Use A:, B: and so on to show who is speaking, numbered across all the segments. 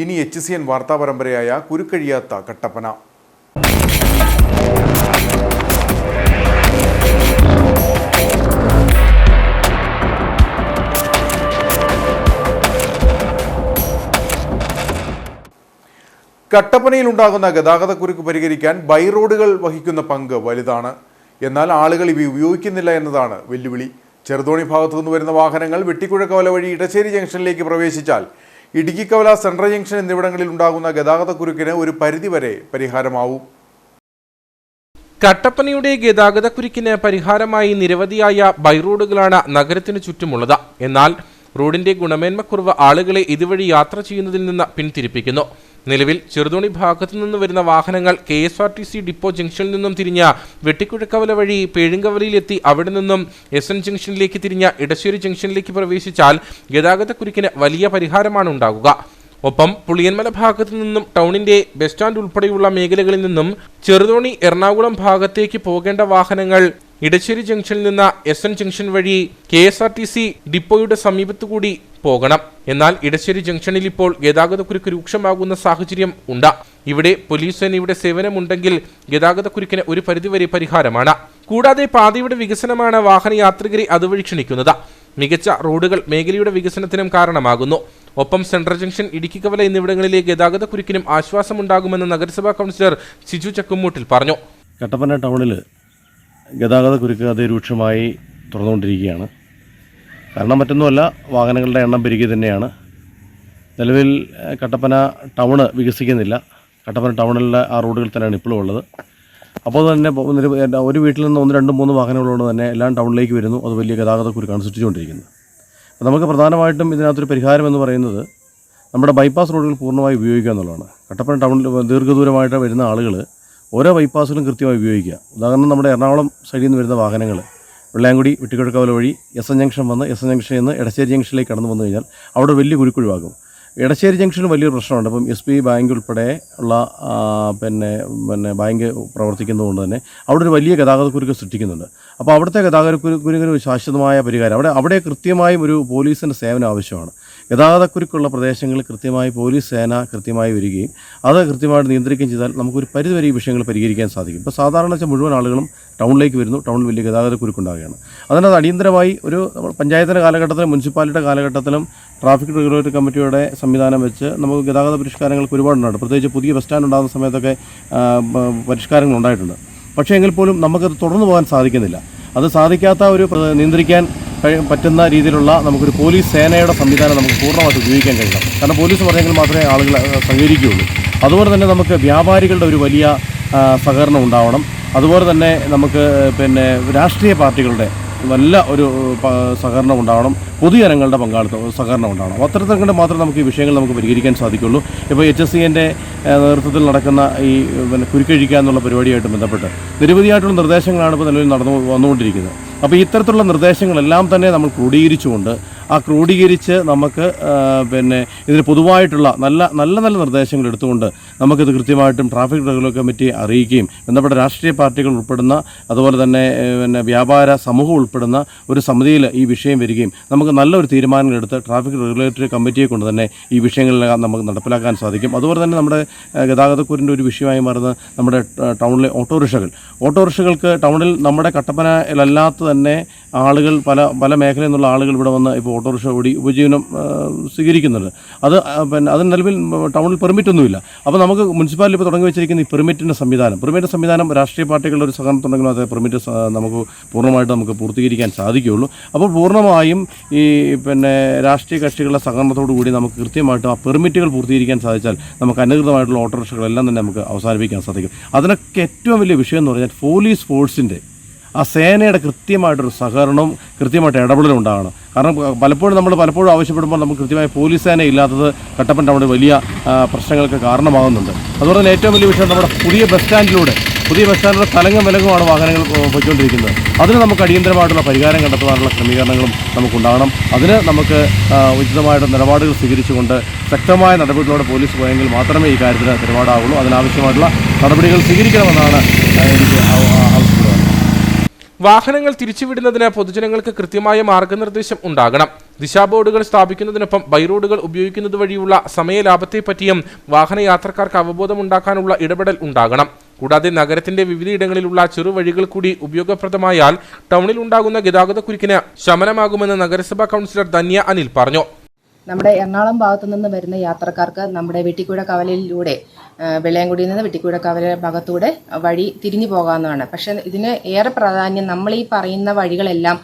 A: ഇനി H C N വാർത്താ പരമ്പരയായ കുരുക്കഴിയാത്ത കട്ടപ്പന. കട്ടപ്പനയിൽ ഉണ്ടാകുന്ന ഗതാഗതക്കുരുക്ക് പരിഹരിക്കാൻ ബൈ റോഡുകൾ വഹിക്കുന്ന പങ്ക് വലുതാണ്. എന്നാൽ ആളുകൾ ഇവ ഉപയോഗിക്കുന്നില്ല എന്നതാണ് വെല്ലുവിളി. ചെറുതോണി ഭാഗത്തു നിന്ന് വരുന്ന വാഹനങ്ങൾ വെട്ടിക്കുഴക്കവല വഴി ഇടശ്ശേരി ജംഗ്ഷനിലേക്ക് പ്രവേശിച്ചാൽ ഇടുക്കിക്കവല സെൻട്രൽ ജംഗ്ഷൻ എന്നിവിടങ്ങളിൽ ഉണ്ടാകുന്ന ഗതാഗതക്കുരുക്കിന് ഒരു പരിധിവരെ പരിഹാരമാവും.
B: കട്ടപ്പനയുടെ ഗതാഗതക്കുരുക്കിന് പരിഹാരമായി നിരവധിയായ ബൈറോഡുകളാണ് നഗരത്തിന് ചുറ്റുമുള്ളത്. എന്നാൽ റോഡിന്റെ ഗുണമേന്മക്കുറവ് ആളുകളെ ഇതുവഴി യാത്ര ചെയ്യുന്നതിൽ നിന്ന് പിന്തിരിപ്പിക്കുന്നു നിലവിൽ ചെറുതോണി ഭാഗത്തു നിന്ന് വരുന്ന വാഹനങ്ങൾ K S R T C depot ജംഗ്ഷനിൽ നിന്നും തിരിഞ്ഞ വെട്ടിക്കുഴക്കവല വഴി പേഴുങ്കവലയിലെത്തി അവിടെ നിന്നും എസ് എൻ ജംഗ്ഷനിലേക്ക് തിരിഞ്ഞ ഇടശ്ശേരി ജംഗ്ഷനിലേക്ക് പ്രവേശിച്ചാൽ ഗതാഗതക്കുരുക്കിന് വലിയ പരിഹാരമാണ് ഉണ്ടാകുക. ഒപ്പം പുളിയന്മല ഭാഗത്തു നിന്നും ടൗണിന്റെ ബസ് സ്റ്റാൻഡ് ഉൾപ്പെടെയുള്ള മേഖലകളിൽ നിന്നും ചെറുതോണി എറണാകുളം ഭാഗത്തേക്ക് പോകേണ്ട വാഹനങ്ങൾ ഇടശ്ശേരി ജംഗ്ഷനിൽ നിന്ന് എസ് എൻ ജംഗ്ഷൻ വഴി K S R T C ഡിപ്പോയുടെ സമീപത്തുകൂടി പോകണം. എന്നാൽ ഇടശ്ശേരി ജംഗ്ഷനിൽ ഇപ്പോൾ ഗതാഗതക്കുരുക്ക് രൂക്ഷമാകുന്ന സാഹചര്യം ഉണ്ട്. ഇവിടെ പോലീസ് സേനയുടെ സേവനമുണ്ടെങ്കിൽ ഗതാഗതക്കുരുക്കിന് ഒരു പരിധിവരെ പരിഹാരമാണ്. കൂടാതെ പാതയുടെ വികസനമാണ് വാഹനയാത്രികരെ അതുവഴി ക്ഷണിക്കുന്നത് മികച്ച റോഡുകൾ മേഖലയുടെ വികസനത്തിനും കാരണമാകുന്നു. ഒപ്പം സെൻട്രൽ ജംഗ്ഷൻ ഇടുക്കിക്കവല എന്നിവിടങ്ങളിലെ ഗതാഗതക്കുരുക്കിനും ആശ്വാസമുണ്ടാകുമെന്ന് നഗരസഭാ കൗൺസിലർ സിജു ചക്കുമൂട്ടിൽ പറഞ്ഞു.
C: കട്ടപ്പന ടൗണിൽ ഗതാഗത കുരുക്ക് അതിരൂക്ഷമായി തുറന്നുകൊണ്ടിരിക്കുകയാണ്. കാരണം മറ്റൊന്നുമല്ല വാഹനങ്ങളുടെ എണ്ണം പെരുകി തന്നെയാണ്. നിലവിൽ കട്ടപ്പന ടൗണ് വികസിക്കുന്നില്ല. കട്ടപ്പന ടൗണിലെ ആ റോഡുകൾ തന്നെയാണ് ഇപ്പോഴും ഉള്ളത്. അപ്പോൾ തന്നെ ഒരു വീട്ടിൽ നിന്ന് ഒന്ന് രണ്ട് മൂന്ന് വാഹനങ്ങളുകൊണ്ട് തന്നെ എല്ലാം ടൗണിലേക്ക് വരുന്നു. അത് വലിയ ഗതാഗത കുരുക്കാണ് സൃഷ്ടിച്ചുകൊണ്ടിരിക്കുന്നത്. അപ്പോൾ നമുക്ക് പ്രധാനമായിട്ടും ഇതിനകത്തൊരു പരിഹാരം എന്ന് പറയുന്നത് നമ്മുടെ ബൈപ്പാസ് റോഡുകൾ പൂർണമായി ഉപയോഗിക്കുക എന്നുള്ളതാണ്. കട്ടപ്പന ടൗണിൽ ദീർഘദൂരമായിട്ട് വരുന്ന ആളുകൾ ഓരോ ബൈപ്പാസുകളും കൃത്യമായി ഉപയോഗിക്കുക. ഉദാഹരണം നമ്മുടെ എറണാകുളം സൈഡിൽ നിന്ന് വരുന്ന വാഹനങ്ങൾ. വെള്ളാങ്കുടി വെട്ടിക്കിഴക്കവല വഴി എസ് എൻ ജംഗ്ഷൻ വന്ന് എസ് എൻ ജംഗ്ഷനിൽ നിന്ന് എടശ്ശേരി ജംഗ്ഷനിലേക്ക് കടന്നു വന്നു കഴിഞ്ഞാൽ അവിടെ വലിയ കുരുക്കുഴിവാകും. എടശ്ശേരി ജംഗ്ഷനിൽ വലിയൊരു പ്രശ്നമുണ്ട്. അപ്പം എസ് ബി ബാങ്ക് ഉൾപ്പെടെ ഉള്ള പിന്നെ പിന്നെ ബാങ്ക് പ്രവർത്തിക്കുന്നതുകൊണ്ട് തന്നെ അവിടെ ഒരു വലിയ ഗതാഗതക്കുരുക്ക് സൃഷ്ടിക്കുന്നുണ്ട്. അപ്പോൾ അവിടുത്തെ ഗതാഗതക്കുരുക്കിന് ഒരു ശാശ്വതമായ പരിഹാരം. അവിടെ അവിടെ കൃത്യമായും ഒരു പോലീസിന്റെ സേവനം ആവശ്യമാണ്. ഗതാഗതക്കുരുക്കുള്ള പ്രദേശങ്ങളിൽ കൃത്യമായി പോലീസ് സേന കൃത്യമായി വരികയും അത് കൃത്യമായിട്ട് നിയന്ത്രിക്കുകയും ചെയ്താൽ നമുക്കൊരു പരിധിവരെ ഈ വിഷയങ്ങൾ പരിഹരിക്കാൻ സാധിക്കും. ഇപ്പോൾ സാധാരണ വെച്ചാൽ മുഴുവൻ ആളുകളും ടൗണിലേക്ക് വരുന്നു. ടൗണിൽ വലിയ ഗതാഗതക്കുരുക്കുണ്ടാകുകയാണ് അതിനകത്ത് അടിയന്തരമായി ഒരു പഞ്ചായത്തിന്റെ കാലഘട്ടത്തിലും മുനിസിപ്പാലിറ്റിയുടെ കാലഘട്ടത്തിലും ട്രാഫിക് റെഗുലേറ്ററി കമ്മിറ്റിയുടെ സംവിധാനം വെച്ച് നമുക്ക് ഗതാഗത പരിഷ്കാരങ്ങൾക്ക് ഒരുപാടുണ്ട്. പ്രത്യേകിച്ച് പുതിയ ബസ് സ്റ്റാൻഡ് ഉണ്ടാകുന്ന സമയത്തൊക്കെ പരിഷ്കാരങ്ങൾ ഉണ്ടായിട്ടുണ്ട്. പക്ഷേ എങ്കിൽ പോലും നമുക്കത് തുടർന്നു പോകാൻ സാധിക്കുന്നില്ല. അത് സാധിക്കാത്ത ഒരു നിയന്ത്രിക്കാൻ പറ്റുന്ന രീതിയിലുള്ള നമുക്കൊരു പോലീസ് സേനയുടെ സംവിധാനം നമുക്ക് പൂർണമായിട്ട് ഉപയോഗിക്കാൻ കഴിയണം. കാരണം പോലീസ് പറഞ്ഞെങ്കിൽ മാത്രമേ ആളുകൾ സഹകരിക്കുകയുള്ളൂ. അതുപോലെ തന്നെ നമുക്ക് വ്യാപാരികളുടെ ഒരു വലിയ സഹകരണം ഉണ്ടാവണം. അതുപോലെ തന്നെ നമുക്ക് പിന്നെ രാഷ്ട്രീയ പാർട്ടികളുടെ നല്ല ഒരു സഹകരണം ഉണ്ടാവണം. പൊതുജനങ്ങളുടെ പങ്കാളിത്തം സഹകരണം ഉണ്ടാവണം. അത്തരത്തിൽ കണ്ട് മാത്രമേ നമുക്ക് ഈ വിഷയങ്ങൾ നമുക്ക് പരിഹരിക്കാൻ സാധിക്കുള്ളൂ. ഇപ്പോൾ എച്ച് എസ് സിന്റെ നേതൃത്വത്തിൽ നടക്കുന്ന ഈ പിന്നെ കുരുക്കഴിക്കുക എന്നുള്ള പരിപാടിയായിട്ട് ബന്ധപ്പെട്ട് നിരവധിയായിട്ടുള്ള നിർദ്ദേശങ്ങളാണ് ഇപ്പോൾ നിലവിൽ നടന്നു വന്നുകൊണ്ടിരിക്കുന്നത്. അപ്പോൾ ഇത്തരത്തിലുള്ള നിർദ്ദേശങ്ങളെല്ലാം തന്നെ നമ്മൾ ക്രോഡീകരിച്ചുകൊണ്ട് ആ ക്രോഡീകരിച്ച് നമുക്ക് പിന്നെ ഇതിന് പൊതുവായിട്ടുള്ള നല്ല നല്ല നല്ല നിർദ്ദേശങ്ങൾ എടുത്തുകൊണ്ട് നമുക്കിത് കൃത്യമായിട്ടും ട്രാഫിക് റെഗുലേറ്ററി കമ്മിറ്റി അറിയിക്കുകയും ബന്ധപ്പെട്ട രാഷ്ട്രീയ പാർട്ടികൾ ഉൾപ്പെടുന്ന അതുപോലെ തന്നെ പിന്നെ വ്യാപാര സമൂഹം ഉൾപ്പെടുന്ന ഒരു സമിതിയിൽ ഈ വിഷയം വരികയും നമുക്ക് നല്ലൊരു തീരുമാനങ്ങൾ എടുത്ത് ട്രാഫിക് റെഗുലേറ്ററി കമ്മിറ്റിയെ കൊണ്ട് തന്നെ ഈ വിഷയങ്ങളെല്ലാം നമുക്ക് നടപ്പിലാക്കാൻ സാധിക്കും. അതുപോലെ തന്നെ നമ്മുടെ ഗതാഗതക്കുരിന്റെ ഒരു വിഷയമായി മാറുന്ന നമ്മുടെ ടൗണിലെ ഓട്ടോറിക്ഷകൾ. ഓട്ടോറിക്ഷകൾക്ക് ടൗണിൽ നമ്മുടെ കട്ടപ്പനയിലല്ലാത്ത തന്നെ ആളുകൾ പല പല മേഖലയിൽ നിന്നുള്ള ആളുകൾ ഇവിടെ വന്ന് ഇപ്പോൾ ഓട്ടോറിക്ഷ ഓടി ഉപജീവനം സ്വീകരിക്കുന്നുണ്ട്. അത് പിന്നെ അതിന് നിലവിൽ ടൗണിൽ പെർമിറ്റ് ഒന്നുമില്ല. അപ്പോൾ നമുക്ക് മുനിസിപ്പാലിറ്റി ഇപ്പോൾ തുടങ്ങി വെച്ചിരിക്കുന്ന ഈ പെർമിറ്റിന്റെ സംവിധാനം പെർമിറ്റ് സംവിധാനം രാഷ്ട്രീയ പാർട്ടികളുടെ ഒരു സഹകരണത്തുണ്ടെങ്കിലും അത് പെർമിറ്റ് നമുക്ക് പൂർണമായിട്ട് നമുക്ക് പൂർത്തീകരിക്കാൻ സാധിക്കുകയുള്ളൂ. അപ്പോൾ പൂർണമായും ഈ പിന്നെ രാഷ്ട്രീയ കക്ഷികളുടെ സഹകരണത്തോടു കൂടി നമുക്ക് കൃത്യമായിട്ട് ആ പെർമിറ്റുകൾ പൂർത്തീകരിക്കാൻ സാധിച്ചാൽ നമുക്ക് അനധികൃതമായിട്ടുള്ള ഓട്ടോറിക്ഷകളെല്ലാം തന്നെ നമുക്ക് അവസാനിപ്പിക്കാൻ സാധിക്കും. അതിനൊക്കെ ഏറ്റവും വലിയ വിഷയം എന്ന് പറഞ്ഞാൽ പോലീസ് ഫോഴ്സിന്റെ ആ സേനയുടെ കൃത്യമായിട്ടൊരു സഹകരണവും കൃത്യമായിട്ട് ഇടപെടലും ഉണ്ടാകണം കാരണം പലപ്പോഴും നമ്മൾ പലപ്പോഴും ആവശ്യപ്പെടുമ്പോൾ നമുക്ക് കൃത്യമായ പോലീസ് സേന ഇല്ലാത്തത് കട്ടപ്പൻ ടൗണിൽ വലിയ പ്രശ്നങ്ങൾക്ക് കാരണമാകുന്നുണ്ട്. അതുപോലെ തന്നെ ഏറ്റവും വലിയ വിഷയം നമ്മുടെ പുതിയ ബസ് സ്റ്റാൻഡിലൂടെ പുതിയ ബസ് സ്റ്റാൻഡിലൂടെ തലങ്ങും വിലങ്ങുമാണ് വാഹനങ്ങൾ പോയിക്കൊണ്ടിരിക്കുന്നത്. അതിന് നമുക്ക് അടിയന്തരമായിട്ടുള്ള പരിഹാരം കണ്ടെത്താനുള്ള ക്രമീകരണങ്ങളും നമുക്കുണ്ടാകണം. അതിന് നമുക്ക് ഉചിതമായിട്ട് നിലപാടുകൾ സ്വീകരിച്ചുകൊണ്ട് ശക്തമായ നടപടികളോടെ പോലീസ് പോയെങ്കിൽ മാത്രമേ ഈ കാര്യത്തിന് നിലപാടാവുള്ളൂ അതിനാവശ്യമായിട്ടുള്ള നടപടികൾ സ്വീകരിക്കണമെന്നാണ് എനിക്ക് ആവശ്യപ്പെടുന്നത്.
B: വാഹനങ്ങൾ തിരിച്ചുവിടുന്നതിന് പൊതുജനങ്ങൾക്ക് കൃത്യമായ മാർഗനിർദ്ദേശം ഉണ്ടാകണം. ദിശാബോർഡുകൾ സ്ഥാപിക്കുന്നതിനൊപ്പം ബൈറോഡുകൾ ഉപയോഗിക്കുന്നത് വഴിയുള്ള സമയലാഭത്തെപ്പറ്റിയും വാഹനയാത്രക്കാർക്ക് അവബോധമുണ്ടാക്കാനുള്ള ഇടപെടൽ ഉണ്ടാകണം. കൂടാതെ നഗരത്തിന്റെ വിവിധയിടങ്ങളിലുള്ള ചെറുവഴികൾ കൂടി ഉപയോഗപ്രദമായാൽ ടൗണിൽ ഉണ്ടാകുന്ന ഗതാഗതക്കുരുക്കിന് ശമനമാകുമെന്ന് നഗരസഭാ കൗൺസിലർ ധന്യ അനിൽ പറഞ്ഞു.
D: നമ്മുടെ എറണാകുളം ഭാഗത്തു നിന്ന് വരുന്ന യാത്രക്കാർക്ക് നമ്മുടെ വെട്ടിക്കുഴ കവലയിലൂടെ വെള്ളയംകുടിയിൽ നിന്ന് വെട്ടിക്കുഴ കവല ഭാഗത്തൂടെ വഴി തിരിഞ്ഞു പോകാവുന്നതാണ്. പക്ഷേ ഇതിന് ഏറെ പ്രാധാന്യം നമ്മൾ ഈ പറയുന്ന വഴികളെല്ലാം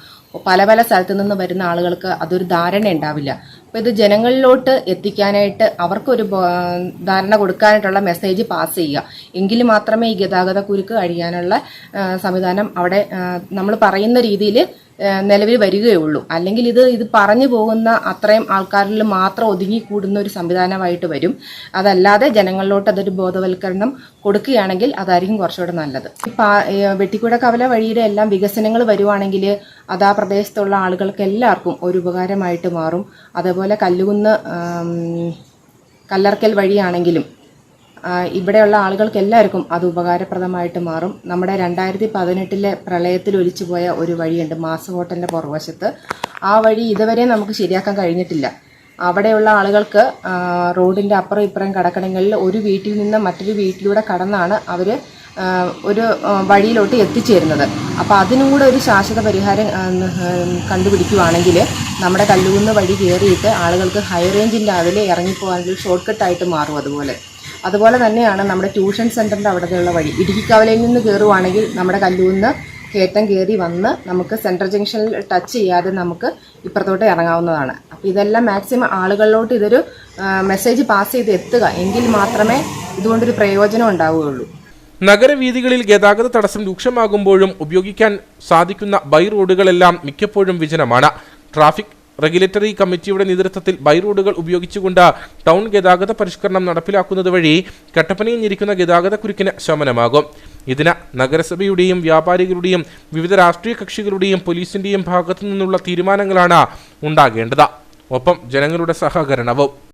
D: പല പല സ്ഥലത്തു നിന്ന് വരുന്ന ആളുകൾക്ക് അതൊരു ധാരണ ഉണ്ടാവില്ല. അപ്പോൾ ഇത് ജനങ്ങളിലോട്ട് എത്തിക്കാനായിട്ട് അവർക്കൊരു ധാരണ കൊടുക്കാനായിട്ടുള്ള മെസ്സേജ് പാസ് ചെയ്യുക. എങ്കിൽ മാത്രമേ ഈ ഗതാഗത കുരുക്ക് കഴിയാനുള്ള സംവിധാനം അവിടെ നമ്മൾ പറയുന്ന രീതിയിൽ നിലവിൽ വരികയുള്ളൂ. അല്ലെങ്കിൽ ഇത് ഇത് പറഞ്ഞു പോകുന്ന അത്രയും ആൾക്കാരിൽ മാത്രം ഒതുങ്ങിക്കൂടുന്ന ഒരു സംവിധാനമായിട്ട് വരും. അതല്ലാതെ ജനങ്ങളിലോട്ട് അതൊരു ബോധവൽക്കരണം കൊടുക്കുകയാണെങ്കിൽ അതായിരിക്കും കുറച്ചുകൂടെ നല്ലത്. വെട്ടിക്കുഴ കവല വഴിയുടെ എല്ലാം വികസനങ്ങൾ വരുവാണെങ്കിൽ അത് ആ പ്രദേശത്തുള്ള ആളുകൾക്ക് എല്ലാവർക്കും ഒരു ഉപകാരമായിട്ട് മാറും. അതേപോലെ കല്ലുകുന്ന് കല്ലർക്കൽ വഴിയാണെങ്കിലും ഇവിടെയുള്ള ആളുകൾക്ക് എല്ലാവർക്കും അത് ഉപകാരപ്രദമായിട്ട് മാറും. നമ്മുടെ രണ്ടായിരത്തി പതിനെട്ടിലെ പ്രളയത്തിൽ ഒലിച്ചു പോയ ഒരു വഴിയുണ്ട് മാസ് ഹോട്ടലിന്റെ പുറവശത്ത്. ആ വഴി ഇതുവരെ നമുക്ക് ശരിയാക്കാൻ കഴിഞ്ഞിട്ടില്ല. അവിടെയുള്ള ആളുകൾക്ക് റോഡിന്റെ അപ്പുറം ഇപ്പുറം കടക്കണങ്ങളിൽ ഒരു വീട്ടിൽ നിന്ന് മറ്റൊരു വീട്ടിലൂടെ കടന്നാണ് അവർ ഒരു വഴിയിലോട്ട് എത്തിച്ചേരുന്നത്. അപ്പോൾ അതിനും കൂടെ ഒരു ശാശ്വത പരിഹാരം കണ്ടുപിടിക്കുവാണെങ്കിൽ നമ്മുടെ കല്ലുകുന്ന് വഴി കയറിയിട്ട് ആളുകൾക്ക് ഹൈ റേഞ്ചിന്റെ അതിൽ ഇറങ്ങിപ്പോകാനൊരു ഷോർട്ട് കട്ടായിട്ട് മാറും അതുപോലെ. അതുപോലെ തന്നെയാണ് നമ്മുടെ ട്യൂഷൻ സെന്ററിന്റെ അവിടെയുള്ള വഴി. ഇടുക്കിക്കവലയിൽ നിന്ന് കയറുവാണെങ്കിൽ നമ്മുടെ കല്ലൂന്ന് കയറ്റം കയറി വന്ന് നമുക്ക് സെൻട്രൽ ജംഗ്ഷനിൽ ടച്ച് ചെയ്യാതെ നമുക്ക് ഇപ്പുറത്തോട്ട് ഇറങ്ങാവുന്നതാണ്. അപ്പോൾ ഇതെല്ലാം മാക്സിമം ആളുകളിലോട്ട് ഇതൊരു മെസ്സേജ് പാസ് ചെയ്ത് എത്തുക. എങ്കിൽ മാത്രമേ ഇതുകൊണ്ടൊരു പ്രയോജനം ഉണ്ടാവുകയുള്ളൂ.
B: നഗരവീഥികളിൽ ഗതാഗത തടസ്സം രൂക്ഷമാകുമ്പോഴും ഉപയോഗിക്കാൻ സാധിക്കുന്ന ബൈ റോഡുകളെല്ലാം മിക്കപ്പോഴും വിജനമാണ്. ട്രാഫിക് റെഗുലേറ്ററി കമ്മിറ്റിയുടെ നേതൃത്വത്തിൽ ബൈറോഡുകൾ ഉപയോഗിച്ചുകൊണ്ട് ടൗൺ ഗതാഗത പരിഷ്കരണം നടപ്പിലാക്കുന്നത് വഴി കട്ടപ്പനയിഞ്ഞിരിക്കുന്ന ഗതാഗത കുരുക്കിന് ശമനമാകും. ഇതിന് നഗരസഭയുടെയും വ്യാപാരികളുടെയും വിവിധ രാഷ്ട്രീയ കക്ഷികളുടെയും പോലീസിന്റെയും ഭാഗത്തു നിന്നുള്ള തീരുമാനങ്ങളാണ് ഉണ്ടാകേണ്ടത്. ഒപ്പം ജനങ്ങളുടെ സഹകരണവും.